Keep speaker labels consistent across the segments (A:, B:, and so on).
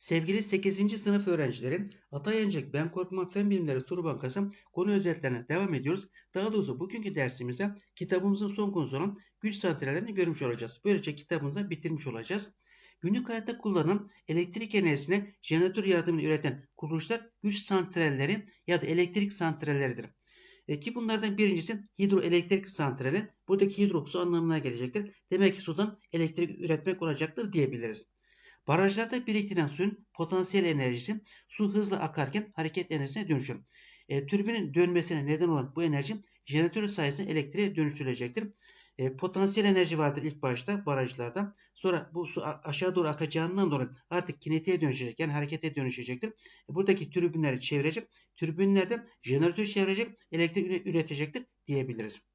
A: Sevgili 8. sınıf öğrencileri, Atay Ben Korkmam Fen Bilimleri Soru Bankası konu özetlerine devam ediyoruz. Daha doğrusu bugünkü dersimize kitabımızın son konusu olan güç santrallerini görmüş olacağız. Böylece kitabımızı bitirmiş olacağız. Günlük hayatta kullanılan elektrik enerjisini jeneratör yardımıyla üreten kuruluşlar güç santralleri ya da elektrik santralleridir. E ki bunlardan birincisi hidroelektrik santrali. Buradaki hidro su anlamına gelecektir. Demek ki sudan elektrik üretmek olacaktır diyebiliriz. Barajlarda biriktirilen suyun potansiyel enerjisi su hızla akarken hareket enerjisine dönüşür. E, türbinin dönmesine neden olan bu enerji jeneratör sayesinde elektriğe dönüştürülecektir. E, potansiyel enerji vardır ilk başta barajlarda. Sonra bu su aşağı doğru akacağından dolayı artık kinetiğe dönüşecek yani harekete dönüşecektir. E, buradaki türbinleri çevirecek. Türbinlerde jeneratör çevirecek, elektrik üretecektir diyebiliriz.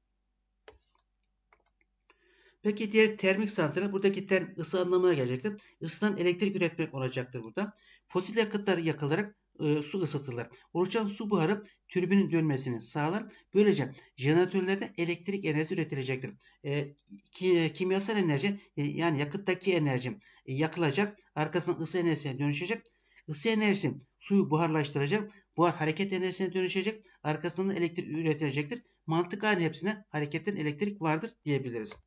A: Peki diğer termik santral buradaki term ısı anlamına gelecektir. Isıdan elektrik üretmek olacaktır burada. Fosil yakıtlar yakılarak e, su ısıtılır. Oluşan su buharı türbinin dönmesini sağlar. Böylece jeneratörlerde elektrik enerjisi üretilecektir. E, ki, kimyasal enerji e, yani yakıttaki enerji e, yakılacak. Arkasından ısı enerjisine dönüşecek. Isı enerjisi suyu buharlaştıracak. Buhar hareket enerjisine dönüşecek. Arkasından elektrik üretilecektir. Mantık aynı hepsine hareketten elektrik vardır diyebiliriz.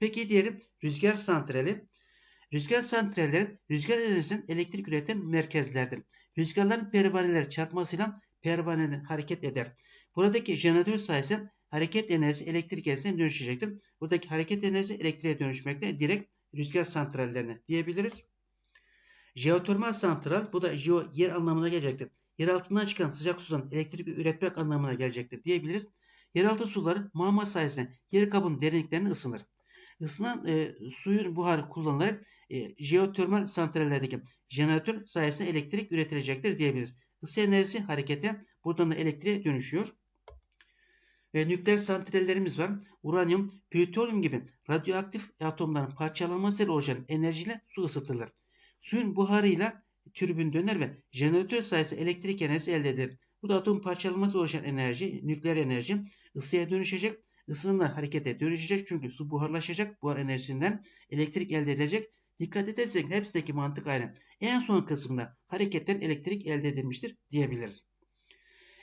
A: Peki diyelim rüzgar santrali. Rüzgar santralleri rüzgar enerjisinden elektrik üreten merkezlerdir. Rüzgarların pervaneleri çarpmasıyla pervaneler hareket eder. Buradaki jeneratör sayesinde hareket enerjisi elektrik enerjisine dönüşecektir. Buradaki hareket enerjisi elektriğe dönüşmekte direkt rüzgar santrallerine diyebiliriz. Jeotermal santral bu da jeo yer anlamına gelecektir. Yer altından çıkan sıcak sudan elektrik üretmek anlamına gelecektir diyebiliriz. Yeraltı suları mağma sayesinde yer kabın derinliklerini ısınır. Isınan e, suyun buharı kullanılarak e, jeotermal santrallerdeki jeneratör sayesinde elektrik üretilecektir diyebiliriz. Isı enerjisi harekete buradan da elektriğe dönüşüyor. E, nükleer santrallerimiz var. Uranyum, plütonyum gibi radyoaktif atomların parçalanmasıyla oluşan enerjiyle su ısıtılır. Suyun buharıyla türbün döner ve jeneratör sayesinde elektrik enerjisi elde edilir. Bu da atom parçalanması oluşan enerji, nükleer enerji ısıya dönüşecek ısınma harekete dönüşecek çünkü su buharlaşacak. Buhar enerjisinden elektrik elde edilecek. Dikkat edersek hepsindeki mantık aynı. En son kısımda hareketten elektrik elde edilmiştir diyebiliriz.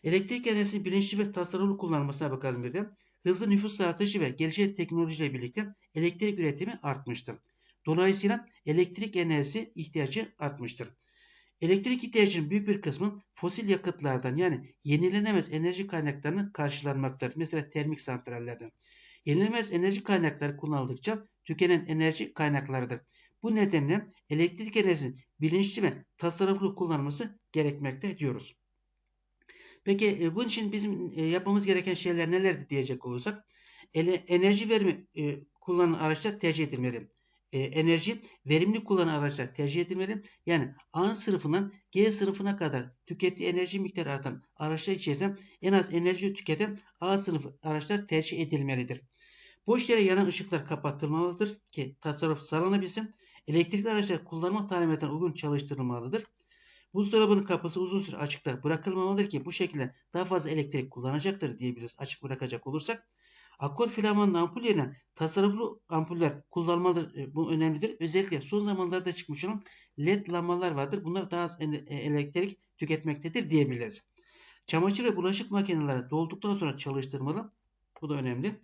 A: Elektrik enerjisinin bilinçli ve tasarruflu kullanılmasına bakalım bir de. Hızlı nüfus artışı ve gelişen teknolojiyle birlikte elektrik üretimi artmıştır. Dolayısıyla elektrik enerjisi ihtiyacı artmıştır. Elektrik ihtiyacının büyük bir kısmı fosil yakıtlardan yani yenilenemez enerji kaynaklarını karşılanmaktadır. Mesela termik santrallerden. Yenilenemez enerji kaynakları kullanıldıkça tükenen enerji kaynaklarıdır. Bu nedenle elektrik enerjisinin bilinçli ve tasarruflu kullanılması gerekmekte diyoruz. Peki e, bunun için bizim e, yapmamız gereken şeyler nelerdi diyecek olursak enerji verimi e, kullanılan araçlar tercih edilmeli e, enerji verimli kullanan araçlar tercih edilmeli. Yani A sınıfından G sınıfına kadar tükettiği enerji miktarı artan araçlar içerisinde en az enerji tüketen A sınıfı araçlar tercih edilmelidir. Boş yere yanan ışıklar kapatılmalıdır ki tasarruf sağlanabilsin. Elektrikli araçlar kullanma talimatına uygun çalıştırılmalıdır. Buzdolabının kapısı uzun süre açıkta bırakılmamalıdır ki bu şekilde daha fazla elektrik kullanacaktır diyebiliriz açık bırakacak olursak. Akkor filamanlı ampul yerine tasarruflu ampuller kullanmalı. E, bu önemlidir. Özellikle son zamanlarda çıkmış olan led lambalar vardır. Bunlar daha az e, elektrik tüketmektedir diyebiliriz. Çamaşır ve bulaşık makineleri dolduktan sonra çalıştırmalı. Bu da önemli.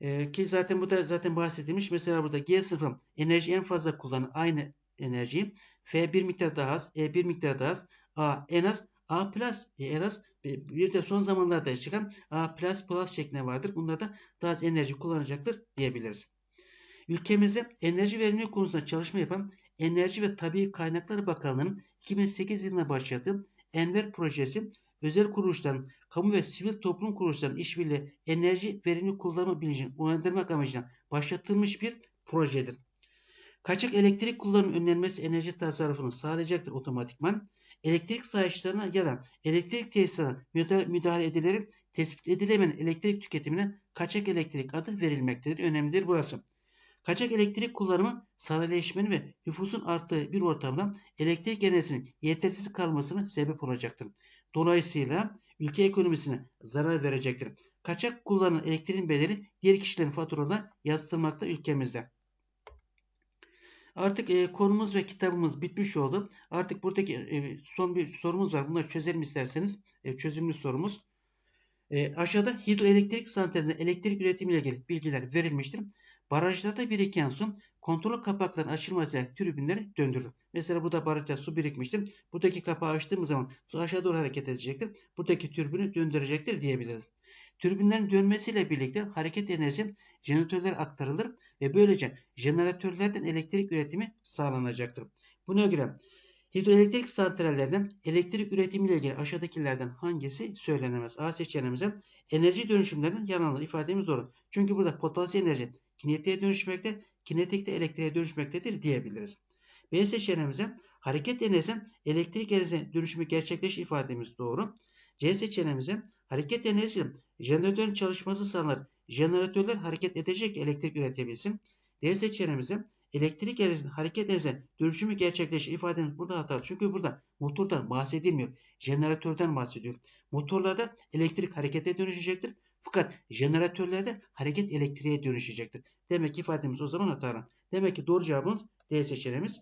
A: Ee, ki zaten bu da zaten bahsedilmiş. Mesela burada G sınıfı enerji en fazla kullanan aynı enerjiyi. F bir miktar daha az, E bir miktar daha az, A en az, A plus e, en az bir de son zamanlarda çıkan A++ şeklinde vardır. Bunlar da daha az enerji kullanacaktır diyebiliriz. Ülkemizde enerji verimliliği konusunda çalışma yapan Enerji ve Tabi Kaynaklar Bakanlığı'nın 2008 yılında başlattığı Enver projesi özel kuruluşların, kamu ve sivil toplum kuruluşlarının işbirliği enerji verimli kullanma bilincini uyandırmak amacıyla başlatılmış bir projedir. Kaçak elektrik kullanımı önlenmesi enerji tasarrufunu sağlayacaktır otomatikman elektrik sayaçlarına ya da elektrik tesisatına müdahale edilerek tespit edilemeyen elektrik tüketimine kaçak elektrik adı verilmektedir. Önemlidir burası. Kaçak elektrik kullanımı sanayileşmenin ve nüfusun arttığı bir ortamda elektrik enerjisinin yetersiz kalmasına sebep olacaktır. Dolayısıyla ülke ekonomisine zarar verecektir. Kaçak kullanılan elektriğin bedeli diğer kişilerin faturalarına yansıtılmakta ülkemizde. Artık e, konumuz ve kitabımız bitmiş oldu. Artık buradaki e, son bir sorumuz var. Bunları çözelim isterseniz. E, çözümlü sorumuz. E, aşağıda hidroelektrik santralinde elektrik üretimiyle ilgili bilgiler verilmiştir. Barajlarda biriken su kontrol kapaklarının açılmasıyla tribünleri döndürür. Mesela burada barajda su birikmiştir. Buradaki kapağı açtığımız zaman su aşağı doğru hareket edecektir. Buradaki türbünü döndürecektir diyebiliriz. Türbinlerin dönmesiyle birlikte hareket enerjisi jeneratörlere aktarılır ve böylece jeneratörlerden elektrik üretimi sağlanacaktır. Buna göre hidroelektrik santrallerden elektrik üretimiyle ilgili aşağıdakilerden hangisi söylenemez? A seçeneğimize enerji dönüşümlerinin yanılır ifademiz doğru. Çünkü burada potansiyel enerji kinetiğe dönüşmekte, kinetik de elektriğe dönüşmektedir diyebiliriz. B seçeneğimize hareket enerjisi elektrik enerjisine dönüşümü gerçekleşir ifademiz doğru. C seçeneğimize hareket enerjisi jeneratörün çalışması sağlanır. Jeneratörler hareket edecek elektrik üretebilsin. D seçeneğimize elektrik enerjisinin hareket enerjisine dönüşümü gerçekleşir ifademiz burada hatalı. Çünkü burada motordan bahsedilmiyor. Jeneratörden bahsediyor. Motorlarda elektrik harekete dönüşecektir. Fakat jeneratörlerde hareket elektriğe dönüşecektir. Demek ki ifademiz o zaman hatalı. Demek ki doğru cevabımız D seçeneğimiz.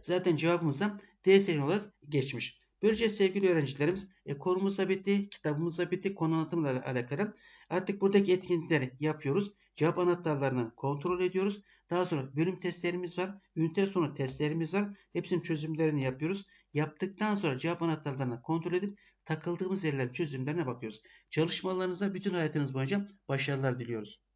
A: Zaten cevabımız da D seçeneği olarak geçmiş. Böylece sevgili öğrencilerimiz e, konumuz da bitti, kitabımız da bitti, konu anlatımla alakalı. Artık buradaki etkinlikleri yapıyoruz. Cevap anahtarlarını kontrol ediyoruz. Daha sonra bölüm testlerimiz var. Ünite sonu testlerimiz var. Hepsinin çözümlerini yapıyoruz. Yaptıktan sonra cevap anahtarlarını kontrol edip takıldığımız yerlerin çözümlerine bakıyoruz. Çalışmalarınızda bütün hayatınız boyunca başarılar diliyoruz.